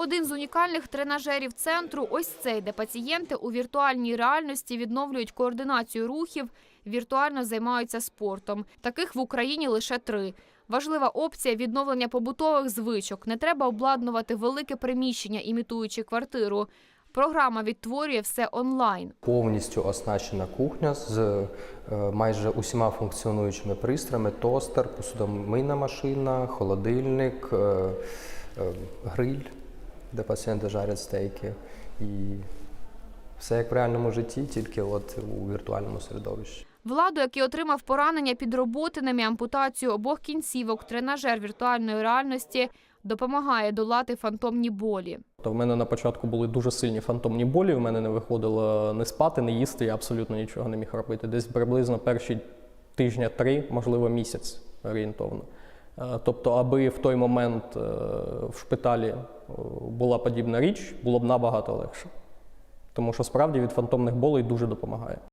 Один з унікальних тренажерів центру ось цей, де пацієнти у віртуальній реальності відновлюють координацію рухів, віртуально займаються спортом. Таких в Україні лише три. Важлива опція відновлення побутових звичок. Не треба обладнувати велике приміщення, імітуючи квартиру. Програма відтворює все онлайн. Повністю оснащена кухня з е, майже усіма функціонуючими пристроями: тостер, посудомийна машина, холодильник, е, е, гриль, де пацієнти жарять стейки. І все як в реальному житті, тільки от у віртуальному середовищі. Владу, який отримав поранення під роботинами, ампутацію обох кінцівок, тренажер віртуальної реальності допомагає долати фантомні болі. То в мене на початку були дуже сильні фантомні болі. В мене не виходило не спати, не їсти. Я абсолютно нічого не міг робити. Десь приблизно перші тижня три, можливо, місяць орієнтовно. Е, Тобто, аби в той момент е, в шпиталі е, була подібна річ, було б набагато легше. Тому що справді від фантомних болей дуже допомагає.